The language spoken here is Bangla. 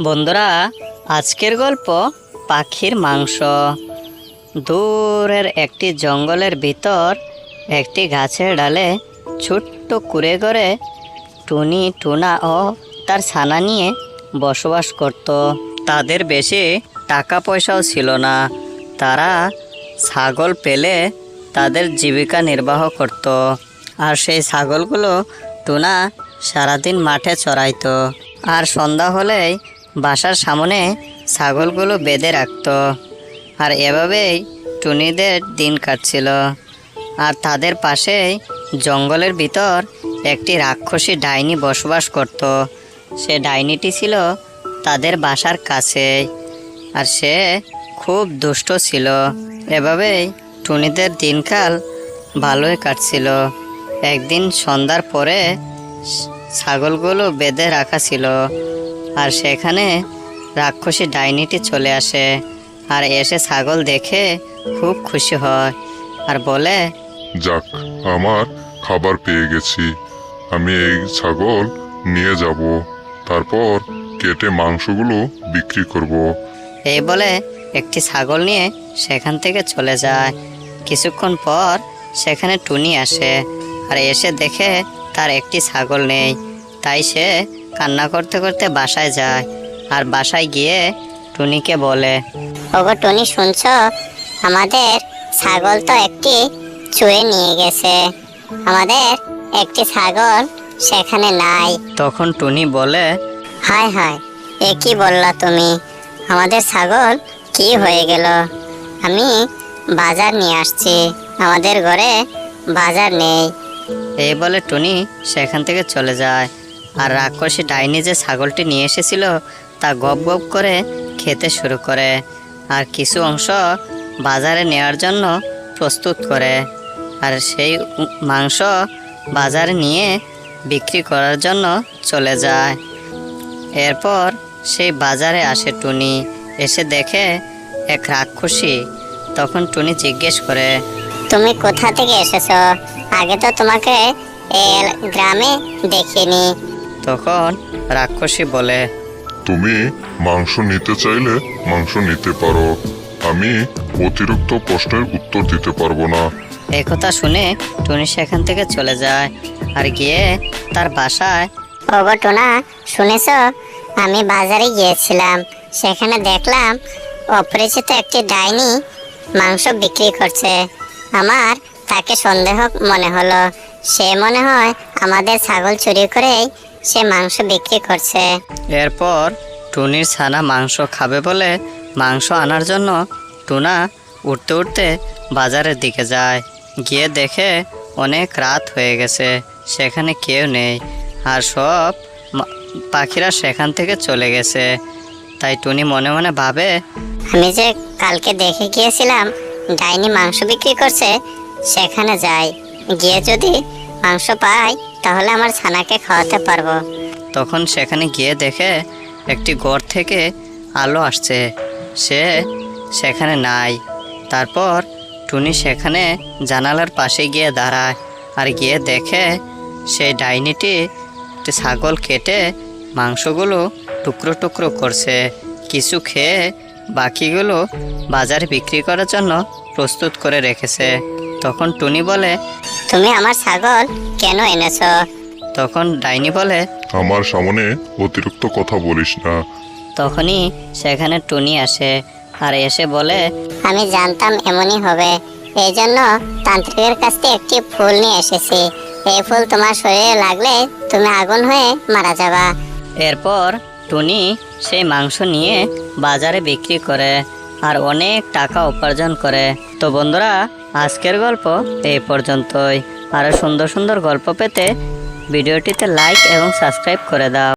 বন্ধুরা, আজকের গল্প পাখির মাংস। দূরের একটি জঙ্গলের ভিতর একটি গাছের ডালে ছোট্ট কুড়ে করে টুনি, টুনা ও তার ছানা নিয়ে বসবাস করত। তাদের বেশি টাকা পয়সাও ছিল না। তারা ছাগল পেলে তাদের জীবিকা নির্বাহ করত। আর সেই ছাগলগুলো টুনা সারাদিন মাঠে চড়াইতো। আর সন্ধ্যা হলেই বাসার সামনে ছাগলগুলো বেঁধে রাখত। আর এভাবেই টুনিদের দিন কাটছিল। আর তাদের পাশেই জঙ্গলের ভিতর একটি রাক্ষসী ডাইনি বসবাস করত। সে ডাইনিটি ছিল তাদের বাসার কাছে। আর সে খুব দুষ্ট ছিল। এভাবেই টুনিদের দিনকাল ভালোই কাটছিল। একদিন সন্ধ্যার পরে ছাগলগুলো বেঁধে রাখা ছিল। আর সেখানে রাক্ষসী ডাইনিটি চলে আসে আর এসে ছাগল দেখে খুব খুশি হয় আর বলে যাক আমার খাবার পেয়ে গেছি। আমি এই ছাগল নিয়ে যাব। তারপর কেটে মাংসগুলো বিক্রি করব। এই বলে একটি ছাগল নিয়ে সেখান থেকে চলে যায়। কিছুক্ষণ পর সেখানে টুনি আসে আর এসে দেখে তার একটি ছাগল নেই। তাই সে কান্না করতে করতে বাসায় যায়। আর বাসায় গিয়ে টুনিকে বলে ওগো টনি শুনছ? আমাদের ছাগল তো একটি চুয়ে নিয়ে গেছে। আমাদের একটি ছাগল সেখানে নাই। তখন টুনি বলে হায় হায় এ কি বললা তুমি? আমাদের ছাগল কি হয়ে গেল? আমি বাজার নিয়ে আসছি। আমাদের ঘরে বাজার নেই। এই বলে টুনি সেখান থেকে চলে যায়। আর রাক্ষসী ডাইনি যে ছাগলটি নিয়ে এসেছিল, তা গপ গপ করে খেতে শুরু করে। আর কিছু অংশ বাজারে নেওয়ার জন্য প্রস্তুত করে। আর সেই মাংস বাজারে নিয়ে বিক্রি করার জন্য চলে যায়। এরপর সেই বাজারে আসে টুনি। এসে দেখে এক রাক্ষসী। তখন টুনি জিজ্ঞেস করে, তুমি কোথা থেকে এসেছ? আগে তো তোমাকে গ্রামে দেখিনি। তখন রাক্ষসী বলে তুমি মাংস নিতে চাইলে মাংস নিতে পারো। আমি অতিরিক্ত প্রশ্নের উত্তর দিতে পারব না। এই কথা শুনে টুনি সেখান থেকে চলে যায় আর গিয়ে তার বাসায় ওগো টোনা শুনেছ? আমি বাজারে গিয়েছিলাম। সেখানে দেখলাম অপরিচিত একটি ডাইনি মাংস বিক্রি করছে। আমার তাকে সন্দেহ মনে হলো। সে মনে হয় আমাদের ছাগল চুরি করেই সে মাংস বিক্রি করছে। এরপর টুনির ছানা মাংস খাবে বলে মাংস আনার জন্য টুনা উঠতে উঠতে বাজারের দিকে যায়। গিয়ে দেখে অনেক রাত হয়ে গেছে সেখানে কেউ নেই। আর সব পাখিরা সেখান থেকে চলে গেছে। তাই টুনি মনে মনে ভাবে আমি যে কালকে দেখে গিয়েছিলাম ডাইনি মাংস বিক্রি করছে সেখানে যাই। গিয়ে যদি মাংস পাই, তাহলে আমার ছানাকে খাওয়াতে পারব। তখন সেখানে গিয়ে দেখে একটি ঘর থেকে আলো আসছে। সে সেখানে নাই। তারপর টুনি সেখানে জানালার পাশে গিয়ে দাঁড়ায় আর গিয়ে দেখে সেই ডাইনিটি একটি ছাগল কেটে মাংসগুলো টুকরো টুকরো করছে। কিছু খেয়ে বাকিগুলো বাজারে বিক্রি করার জন্য প্রস্তুত করে রেখেছে। তখন টুনি বলে তুমি আমার ছাগল কেন এনেছো? তখন ডাইনি বলে আমার সামনে অতিরিক্ত কথা বলিস না। তখনই সেখানে টুনি আসে আর এসে বলে আমি জানতাম এমনই হবে। এই জন্য তান্ত্রিকের কাছ থেকে একটি ফুল নিয়ে এসেছি। এই ফুল তোমার শরীরে লাগলে তুমি আগুন হয়ে মারা যাবা। এরপর টুনি সেই মাংস নিয়ে বাজারে বিক্রি করে। আর অনেক টাকা উপার্জন করে। তো বন্ধুরা, আজকের গল্প এই পর্যন্তই। আরও সুন্দর সুন্দর গল্প পেতে ভিডিওটিতে লাইক এবং সাবস্ক্রাইব করে দাও।